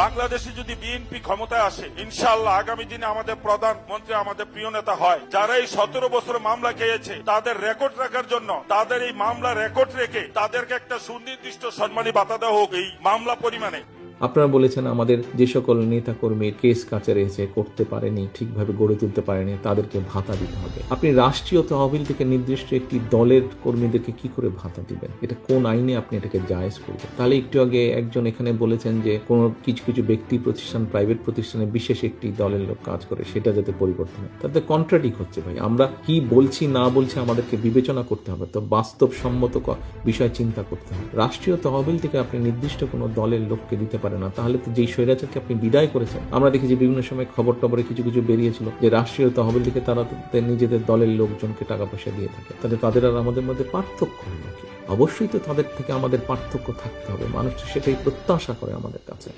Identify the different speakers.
Speaker 1: বাংলাদেশে যদি বিএনপি ক্ষমতায় আসে ইনশাল্লাহ আগামী দিনে আমাদের প্রধানমন্ত্রী আমাদের প্রিয় নেতা হয়। যারা এই সতেরো বছর মামলা খেয়েছে, তাদের রেকর্ড রাখার জন্য, তাদের এই মামলা রেকর্ড রেখে তাদেরকে একটা সুনির্দিষ্ট সম্মানী বাতা দেওয়া হোক এই মামলা পরিমাণে।
Speaker 2: আপনারা বলেছেন, আমাদের যে সকল নেতা কর্মী কেস কাচারে এসে করতে পারেনি, ঠিকভাবে গড়ে তুলতে পারেনি, তাদেরকে ভাতা দিতে হবে। আপনি রাষ্ট্রীয় তহবিল থেকে নির্দিষ্ট একটি দলের কর্মীদেরকে কি করে ভাতা দিবেন? এটা কোন আইনে আপনি এটাকে জায়েজ করবেন? তাহলে একটু আগে একজন এখানে বলেছেন যে, কোনো কিছু কিছু ব্যক্তি প্রতিষ্ঠান, প্রাইভেট প্রতিষ্ঠানে বিশেষ একটি দলের লোক কাজ করে, সেটা যাতে পরিবর্তন হয়। তাতে কন্ট্রাডিক হচ্ছে ভাই। আমরা কি বলছি, না বলছি আমাদেরকে বিবেচনা করতে হবে। তো বাস্তবসম্মত বিষয় চিন্তা করতে হবে। রাষ্ট্রীয় তহবিল থেকে আপনি নির্দিষ্ট কোনো দলের লোককে দিতে পারেন না। তাহলে তো যেই স্বৈরাচারকে আপনি বিদায় করেছেন, আমরা দেখি যে বিভিন্ন সময় খবর টবরে কিছু কিছু বেরিয়েছিল যে রাষ্ট্রীয় তহবিল থেকে তারা নিজেদের দলের লোকজনকে টাকা পয়সা দিয়ে থাকে। তাহলে তাদের আর আমাদের মধ্যে পার্থক্য নাকি অবশ্যই তো তাদের থেকে আমাদের পার্থক্য থাকতে হবে। মানুষ সেটাই প্রত্যাশা করে আমাদের কাছে।